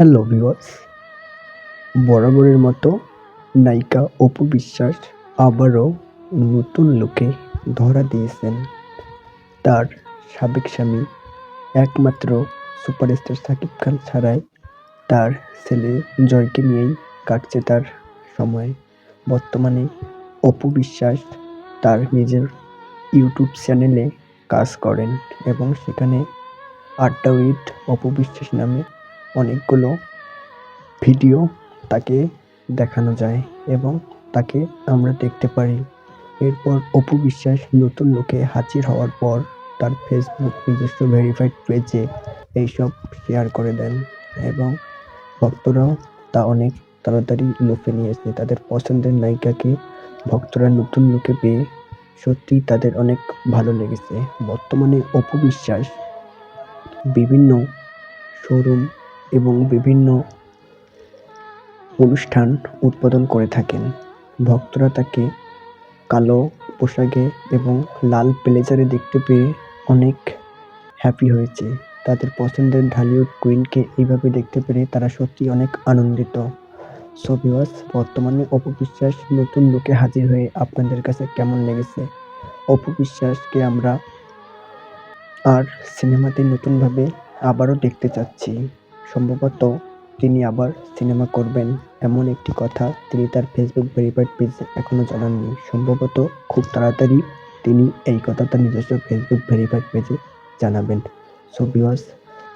Hello viewers বরাবরের মতো নায়িকা অপু বিশ্বাস আবারও নতুন লোকে ধরা দিয়েছেন। তার সাবেক স্বামী, একমাত্র সুপারস্টার সাকিব খান ছাড়াই তার ছেলে জয়কে নিয়েই কাটছে তার সময়। বর্তমানে অপু বিশ্বাস তার নিজের ইউটিউব চ্যানেলে কাজ করেন এবং সেখানে আড্ডা উইথ অপু বিশ্বাস নামে অনেকগুলো ভিডিও তাকে দেখানো যায় এবং তাকে আমরা দেখতে পারি। এরপর অপু বিশ্বাস নতুন লোকে হাজির হওয়ার পর তার ফেসবুক নিজস্ব ভেরিফাইড পেজে এইসব শেয়ার করে দেন এবং ভক্তরাও তা অনেক তাড়াতাড়ি লুফে নিয়েছে তাদের পছন্দের নায়িকাকে ভক্তরা নতুন লুকে পেয়ে সত্যি তাদের অনেক ভালো লেগেছে। বর্তমানে অপু বিশ্বাস বিভিন্ন শোরুম এবং বিভিন্ন অনুষ্ঠান উদ্বোধন করে থাকেন। ভক্তরা তাকে কালো পোশাকে এবং লাল ব্লেজারে দেখতে পেয়ে অনেক হ্যাপি হয়েছে। তাদের পছন্দের ঢালিউড কুইনকে এইভাবে দেখতে পেরে তারা সত্যি অনেক আনন্দিত। সো বর্তমানে অপবিশ্বাস নতুন লুকে হাজির হয়ে আপনাদের কাছে কেমন লেগেছে? অপবিশ্বাসকে আমরা আর সিনেমাতে নতুনভাবে আবারও দেখতে চাচ্ছি। সম্ভবত তিনি আবার সিনেমা করবেন এমন একটি কথা তিনি তার ফেসবুক ভেরিফাইড পেজে এখনও জানাননি। সম্ভবত খুব তাড়াতাড়ি তিনি এই কথা তার নিজস্ব ফেসবুক ভেরিফাইড পেজে জানাবেন। সো ভিউয়ার্স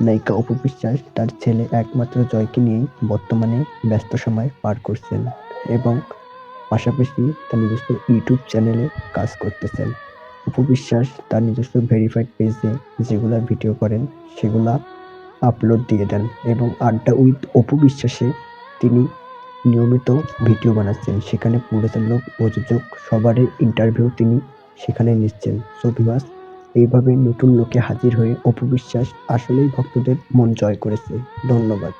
নায়িকা অপু বিশ্বাস তার ছেলে একমাত্র জয়কে নিয়েই বর্তমানে ব্যস্ত সময় পার করছেন এবং পাশাপাশি তার নিজস্ব ইউটিউব চ্যানেলে কাজ করতেছেন। অপু বিশ্বাস তার নিজস্ব ভেরিফাইড পেজে যেগুলা ভিডিও করেন, সেগুলা আপলোড দিয়ে দেন এবং আড্ডা উইথ অপু বিশ্বাসে তিনি নিয়মিত ভিডিও বানাচ্ছেন। সেখানে পরিচালক প্রযোজক সবারই ইন্টারভিউ তিনি সেখানে নিচ্ছেন। সো এইভাবে নতুন লোকে হাজির হয়ে অপু বিশ্বাস আসলেই ভক্তদের মন জয় করেছে। ধন্যবাদ।